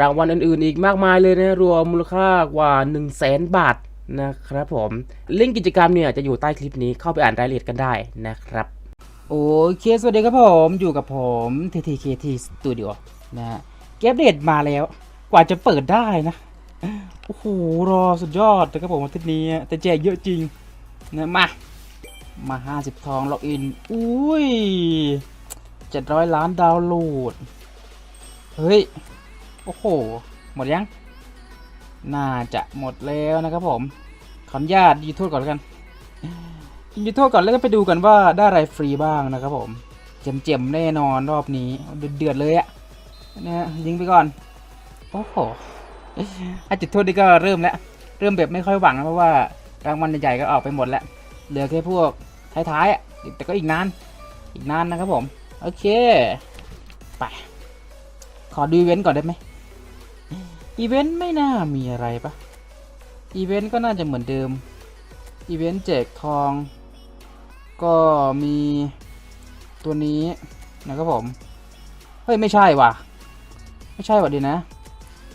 รางวัลอื่นๆ อีกมากมายเลยนะ รวมมูลค่ากว่า 1 0 0 0 0แสนบาทนะครับผมลิงก์กิจกรรมเนี่ยจะอยู่ใต้คลิปนี้เข้าไปอ่านรายละเอียดกันได้นะครับ โอเค สวัสดีครับผมอยู่กับผม TTKT Studio นะฮะเกมเดตมาแล้ว กว่าจะเปิดได้นะ โอ้โห รอสุดยอดนะครับผมอาทิตย์นี้ แต่แจกเยอะจริงนะมา มา 50 ทองล็อกอิน อุ้ย 700 ล้านดาวน์โหลด เฮ้ย โอ้โห หมดยัง น่าจะหมดแล้วนะครับผม ขออนุญาตยูทูบก่อนแล้วกันยูทูบก่อนแล้วก็ไปดูกันว่าได้อะไรฟรีบ้างนะครับผม เจ็มๆแน่นอนรอบนี้เดือดๆเลยอะนะฮะยิงไปก่อน โอ้โหอาจุดโทษนี่ก็เริ่มแล้ว เริ่มแบบไม่ค่อยหวังนะเพราะว่ารางวัลใหญ่ๆก็ออกไปหมดแล้ว เหลือแค่พวกท้ายๆอะ แต่ก็อีกนาน อีกนานนะครับผม โอเค ไป ขอดูเว้นก่อนได้ไหม อีเวนต์ไม่น่ามีอะไรปะอีเวนต์ก็น่าจะเหมือนเดิม อีเวนต์แจกทอง ก็มีตัวนี้นะครับผม เฮ้ย ไม่ใช่ว่ะ ไม่ใช่ว่ะดีนะ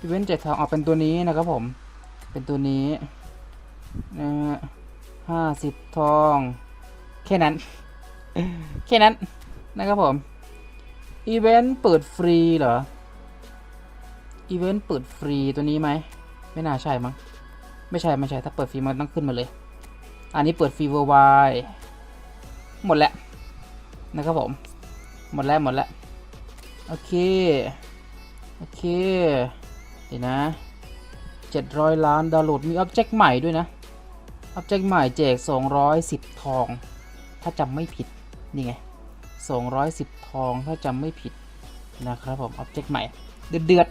อีเวนต์แจกทองออกเป็นตัวนี้นะครับผม เป็นตัวนี้นะฮะห้าสิบทอง แค่นั้น แค่นั้นนะครับผม อีเวนต์เปิดฟรีเหรอ อีเวนต์เปิดฟรีตัวนี้ไหม ไม่น่าใช่มั้ง ไม่ใช่ ไม่ใช่ ถ้าเปิดฟรีมันต้องขึ้นมาเลย อันนี้เปิดฟรีเวอร์ไวหมดแล้วนะครับผม หมดแล้วหมดแล้ว โอเค โอเค เดี๋ยวนะ700ล้านดาวน์โหลด มีอ็อบเจกต์ใหม่ด้วยนะอ็อบเจกต์ใหม่แจก210ทอง ถ้าจำไม่ผิด นี่ไง210ทองถ้าจำไม่ผิดนะครับผมอ็อบเจกต์ใหม่ เดือดเดือด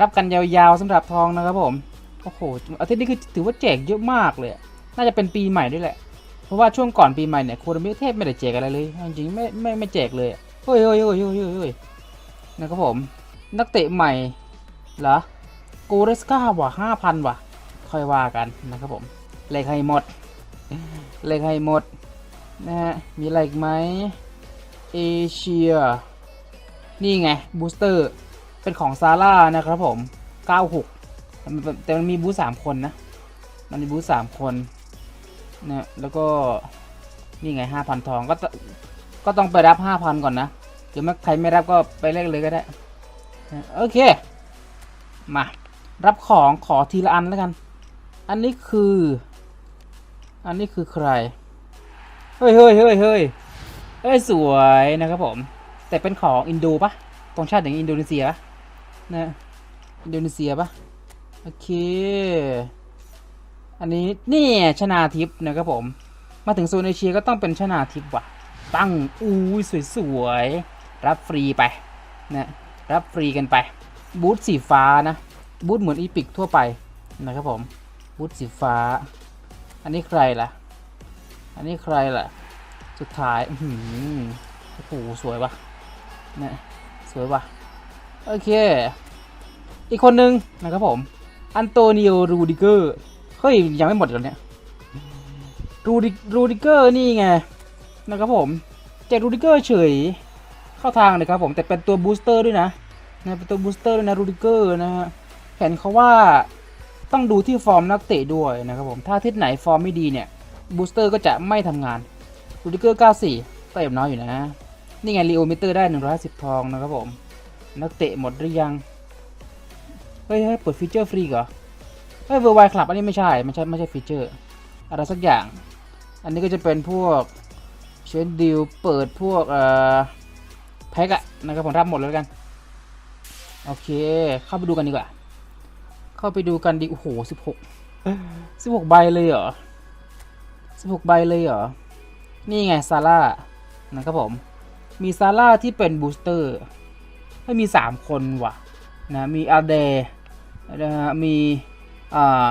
รับกันยาวๆสำหรับทองนะครับผม โอ้โห อาทิตย์นี้คือถือว่าแจกเยอะมากเลย น่าจะเป็นปีใหม่ด้วยแหละ เพราะว่าช่วงก่อนปีใหม่เนี่ยโคดมิเทพไม่ได้แจกอะไรเลย จริงๆไม่ไม่ไม่แจกเลยเฮ้ยเฮ้ยเฮ้ยเฮ้ยเฮ้ยนะครับผม นักเตะใหม่เหรอโกเรสกาว่ะห้าพันว่ะ ค่อยว่ากันนะครับผม เลขให้หมด เลขให้หมดนะฮะ มีอะไรอีกไหมเอเชีย นี่ไงบูสเตอร์ เป็นของซาร่านะครับผม 96 แต่มันมีบูสสามคนนะ มันมีบูสสามคนนะแล้วก็นี่ไง 5,000 ทองก็ตก็ต้องไปรับ 5,000 ก่อนนะหรือไม่ใครไม่รับก็ไปเลขเลยก็ได้ โอเค มา รับของขอทีละอันแล้วกัน อันนี้คือ อันนี้คือใคร เฮ้ยเฮ้ยเฮ้ยเฮ้ยเฮ้ยสวยนะครับผม แต่เป็นของอินโดปะตรงชาติอย่างอินโดนีเซียปะ นะอินโดนีเซียปะโอเค อันนี้นี่ชนาทิพย์นะครับผม มาถึงโซนเอเชียก็ต้องเป็นชนาทิพย์ว่ะ ตั้งอู้ยสวยๆ รับฟรีไปนะรับฟรีกันไป บูธสีฟ้านะ บูธเหมือนอีพิกทั่วไปนะครับผม บูธสีฟ้า อันนี้ใครล่ะ อันนี้ใครล่ะ สุดท้ายอื้อโอ้โหสวยว่ะนะสวยว่ะ โอเค อีกคนนึงนะครับผม อันโตนิโอรูดิเกอร์ เฮ้ย ยังไม่หมดอีกแล้วเนี่ย รูดิรูดิเกอร์นี่ไงนะครับผมแจรูดิเกอร์เฉยเข้าทางเลยครับผม แต่เป็นตัวบูสเตอร์ด้วยนะนะเป็นตัวบูสเตอร์ด้วยนะรูดิเกอร์นะฮะเห็นเขาว่าต้องดูที่ฟอร์มนักเตะด้วยนะครับผม ถ้าทิศไหนฟอร์มไม่ดีเนี่ยบูสเตอร์ก็จะไม่ทำงานรูดิเกอร์ 94ก็เอ็มน้อยอยู่นะ นี่ไงรีโอมิเตอร์ได้110ทองนะครับผม นักเตะหมดหรือยัง เฮ้ยเปิดฟีเจอร์ฟรีเหรอเฮ้ยเวอร์ไวคลับอันนี้ไม่ใช่ไม่ใช่ไม่ใช่ฟีเจอร์ อะไรสักอย่าง อันนี้ก็จะเป็นพวกเชนดิวเปิดพวกเอ่อแพ็กอะนะครับผมรับหมดแล้วกัน โอเค เข้าไปดูกันดีกว่า เข้าไปดูกันดีโอ้โหสิบหกสิบหกใบเลยเหรอสิบหกใบเลยเหรอ นี่ไงซาร่านะครับผม มีซาร่าที่เป็นบูสเตอร์ไม่มีสามคนว่ะ นะมีอาเดนะฮะมีอ่า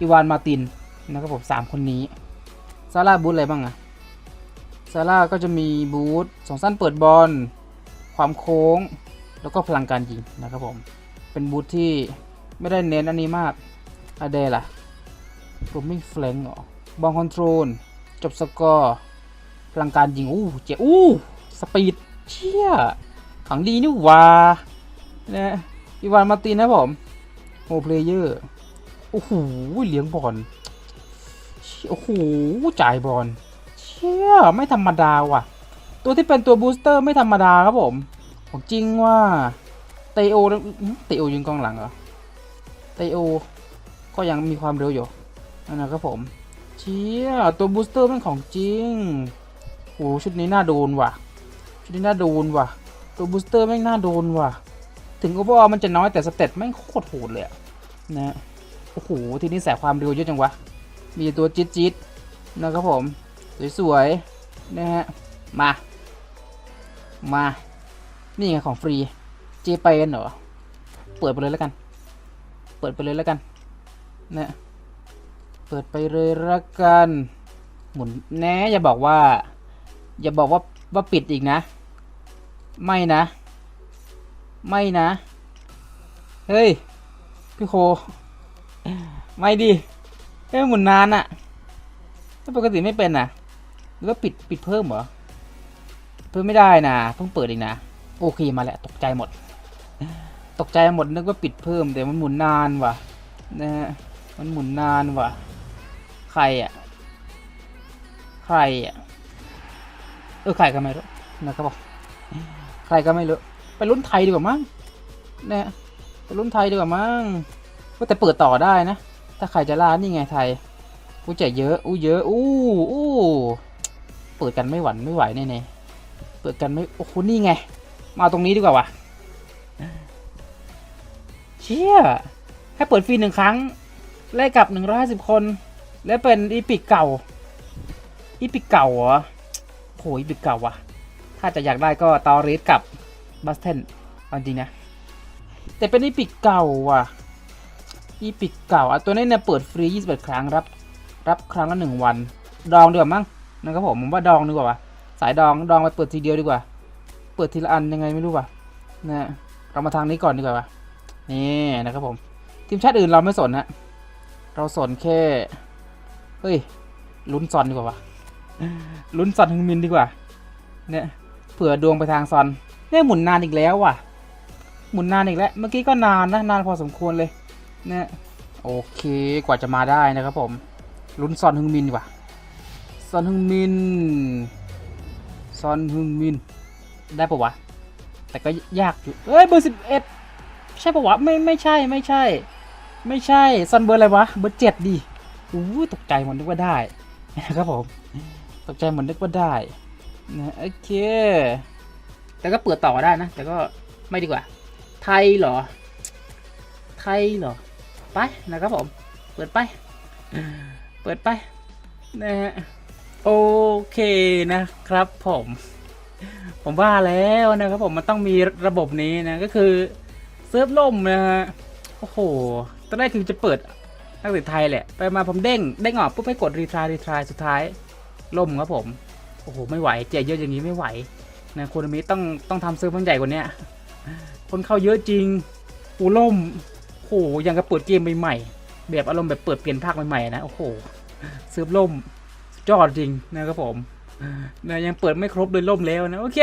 อีวานมาตินนะครับผมสามคนนี้ซาร่าบูธอะไรบ้างอะซาร่าก็จะมีบูธสองสั้นเปิดบอลความโค้ง แล้วก็พลังการยิงนะครับผม เป็นบูธที่ไม่ได้เน้นอันนี้มากอะเดล่ะโรมิงแฟลงเหรอบอลคอนโทรล จบสกอร์พลังการยิง อู้เจ๋อู้ สปีดเชี่ยขังดีนี่ว่า นะอีวานมาตินนะผมโฮเพลเยอร์โอ้โหเลี้ยงบอลโอ้โหจ่ายบอลเชี่ยไม่ธรรมดาว่ะ ตัวที่เป็นตัวบูสเตอร์ไม่ธรรมดาครับผมของจริงว่าเตโอเตโอยิงกองหลังเหรอเตโอก็ยังมีความเร็วอยู่นั่นนะครับผมเชี่ยตัวบูสเตอร์เป็นของจริงโหชุดนี้น่าโดนว่ะชุดนี้น่าโดนว่ะ ตัวบูสเตอร์แม่งน่าโดนว่ะ ถึงโอเวอร์มันจะน้อยแต่สเตตแม่โคตรโหดเลยนะโอ้โห ทีนี้ใส่ความเร็วเยอะจังวะ มีตัวจิ๊ดจิ๊ดนะครับผม สวยๆนะฮะ มา มา นี่ไงของฟรี เจเปนเหรอ เปิดไปเลยแล้วกัน เปิดไปเลยแล้วกันนะเปิดไปเลยละกัน หมุนแน่อย่าบอกว่า อย่าบอกว่าว่าปิดอีกนะ ไม่นะ ไม่นะ เฮ้ย พี่โค ไม่ดิเอ้ยหมุนนานอะถ้าปกติไม่เป็นอะหรือว่าปิดปิดเพิ่มเหรอ เพิ่มไม่ได้นะ เพิ่งเปิดเองนะ โอเคมาแล้วตกใจหมด ตกใจหมดนึกว่าปิดเพิ่มแต่มันหมุนนานว่ะ นะฮะ มันหมุนนานว่ะ ใครอะใครอะเออใครก็ไม่รู้นะครับบอกใครก็ไม่รู้ ไปรุ่นไทยดีกว่ามั้งเนี่ยไปรุ่นไทยดีกว่ามั้งว่าแต่เปิดต่อได้นะ ถ้าใครจะล่านี่ไงไทยอู้ใจเยอะอู้เยอะอู้อู้เปิดกันไม่หวั่นไม่ไหวแน่ๆเปิดกันไม่โอ้โหนี่ไง มาตรงนี้ดีกว่าวะเชี่ยให้เปิดฟรีหนึ่งครั้งแลกกับหนึ่งร้อยห้าสิบคน และเป็นอีพิกเก่า อีพิกเก่าเหรอโหอีพิกเก่าวะถ้าจะอยากได้ก็ตอริสกับ บัสเทนเอาจริงนะ แต่เป็นอีพิกเก่าว่ะอีพิกเก่าอะตัวนี้เนี่ยเปิดฟรี 21 ครั้งรับ รับครั้งละหนึ่งวัน ดองดีกว่ามั้งนะครับผมผมว่าดองดีกว่าวะสายดองดองไปเปิดทีเดียวดีกว่า เปิดทีละอันยังไงไม่รู้ว่ะนะเรามาทางนี้ก่อนดีกว่าวะนี่นะครับผม ทีมชาติอื่นเราไม่สนนะเราสนแค่เฮ้ยลุ้นซอนดีกว่าวะลุ้นซอนฮึงมินดีกว่าเนี่ยเผื่อดวงไปทางซอน เนี่ยหมุนนานอีกแล้วว่ะ หมุนนานอีกแล้ว เมื่อกี้ก็นานนะนานพอสมควรเลยเนี่ยโอเคกว่าจะมาได้นะครับผมลุ้นซอนฮึงมินดีกว่าซอนฮึงมินซอนฮึงมิน ได้ปะวะ แต่ก็ยากอยู่เอ้ยเบอร์สิบเอ็ดใช่ปะวะไม่ไม่ใช่ไม่ใช่ ไม่ใช่ซันเบอร์อะไรวะเบอร์เจ็ดดิอู้ตกใจหมดนึกว่าได้นะครับผม ตกใจหมดนึกว่าได้นะโอเค แต่ก็เปิดต่อได้นะ แต่ก็ไม่ดีกว่า ไทยเหรอ ไทยเหรอ ไปนะครับผม เปิดไป เปิดไปนะฮะโอเคนะครับผม ผมว่าแล้วนะครับผมมันต้องมีระบบนี้นะ ก็คือเซิร์ฟล่มนะฮะ โอ้โห ตอนแรกถึงจะเปิดนักเตะไทยแหละ ไปมาผมเด้ง เด้งออกปุ๊บให้กดรีทรายรีทรายสุดท้ายล่มครับผม โอ้โห ไม่ไหว เจ๊เยอะอย่างนี้ไม่ไหว นะโคนมิต้องต้องทำเซิร์ฟมันใหญ่กว่านี้คนเข้าเยอะจริงโอ้ล่มโอ้โหยังกับเปิดเกมใหม่ๆแบบอารมณ์แบบเปิดเปลี่ยนภาคใหม่ๆนะโอ้โหเซิร์ฟล่มสุดยอดจริงนะครับผมนะยังเปิดไม่ครบเลยล่มแล้วนะโอเค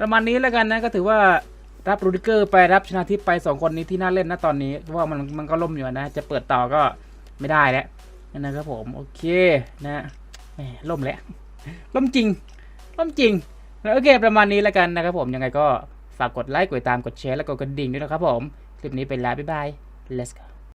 ประมาณนี้แล้วกันนะก็ถือว่ารับรูดิเกอร์ไปรับชนะทิพย์ไปสองคนนี้ที่น่าเล่นนะตอนนี้เพราะว่ามันมันก็ล่มอยู่นะ จะเปิดต่อก็ไม่ได้แล้วนะครับผมโอเคนะแหมล่มแล้วล่มจริงล่มจริง โอเค ประมาณนี้แล้วกันนะครับผมยังไงก็ฝากกดไลค์กดติดตามกดแชร์และกดกระดิ่งด้วยนะครับผม คลิปนี้ไปแล้วบ๊ายบาย let's go